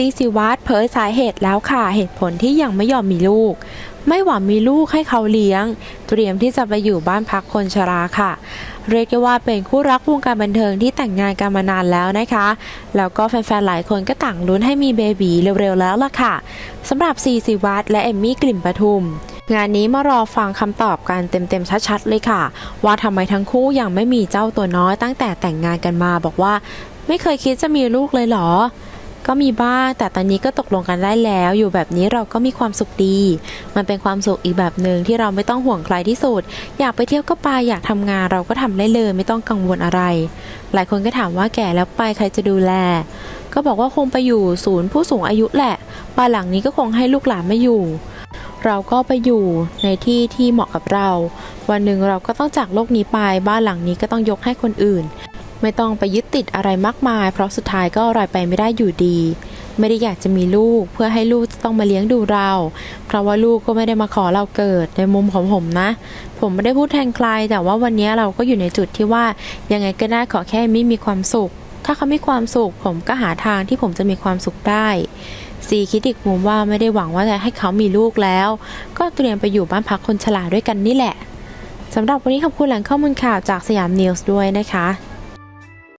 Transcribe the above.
ซีสิวัตเผยสาเหตุแล้วค่ะเหตุผลที่ยังไม่ยอมมีลูก ไม่หวังมีลูกให้เขาเลี้ยง เตรียมที่จะไปอยู่บ้านพักคนชราค่ะ เรียกได้ว่าเป็นคู่รักวงการบันเทิงที่แต่งงานกันมานานแล้วนะคะ แล้วก็แฟนๆหลายคนก็ต่างลุ้นให้มีเบบีเร็วๆแล้วล่ะค่ะสำหรับซีสิวัตและเอมมี่กลิ่นปทุมงานนี้มารอฟังคำตอบกันเต็มๆชัดๆเลยค่ะ ว่าทำไมทั้งคู่ยังไม่มีเจ้าตัวน้อยตั้งแต่แต่งงานกันมาบอกว่า ไม่เคยคิดจะมีลูกเลยเหรอ ก็มีบ้าง แต่ตอนนี้ก็ตกลงกันได้แล้ว อยู่แบบนี้เราก็มีความสุขดี มันเป็นความสุขอีกแบบหนึ่งที่เราไม่ต้องห่วงใครที่สุด อยากไปเที่ยวก็ไปอยากทำงานเราก็ทำได้เลยไม่ต้องกังวลอะไร หลายคนก็ถามว่าแก่แล้วไปใครจะดูแล ก็บอกว่าคงไปอยู่ศูนย์ผู้สูงอายุแหละบ้านหลังนี้ก็คงให้ลูกหลานมาอยู่เราก็ไปอยู่ในที่ที่เหมาะกับเรา วันหนึ่งเราก็ต้องจากโลกนี้ไป บ้านหลังนี้ก็ต้องยกให้คนอื่น ไม่ต้องไปยึดติดอะไรมากมาย เพราะสุดท้ายก็อะไรไปไม่ได้อยู่ดี ไม่ได้อยากจะมีลูก เพื่อให้ลูกจะต้องมาเลี้ยงดูเรา เพราะว่าลูกก็ไม่ได้มาขอเราเกิดในมุมของผมนะ ผมไม่ได้พูดแทนใคร แต่ว่าวันนี้เราก็อยู่ในจุดที่ว่ายังไงก็ได้ขอแค่มิมีความสุข ถ้าเขามีความสุข ผมก็หาทางที่ผมจะมีความสุขได้ซีคิดอีกมุมว่าไม่ได้หวังว่าจะให้เขามีลูกแล้ว ก็เตรียมไปอยู่บ้านพักคนชราด้วยกันนี่แหละสำหรับวันนี้ขอบคุณแหล่งข้อมูลข่าวจากสยามนิวส์ด้วยนะคะ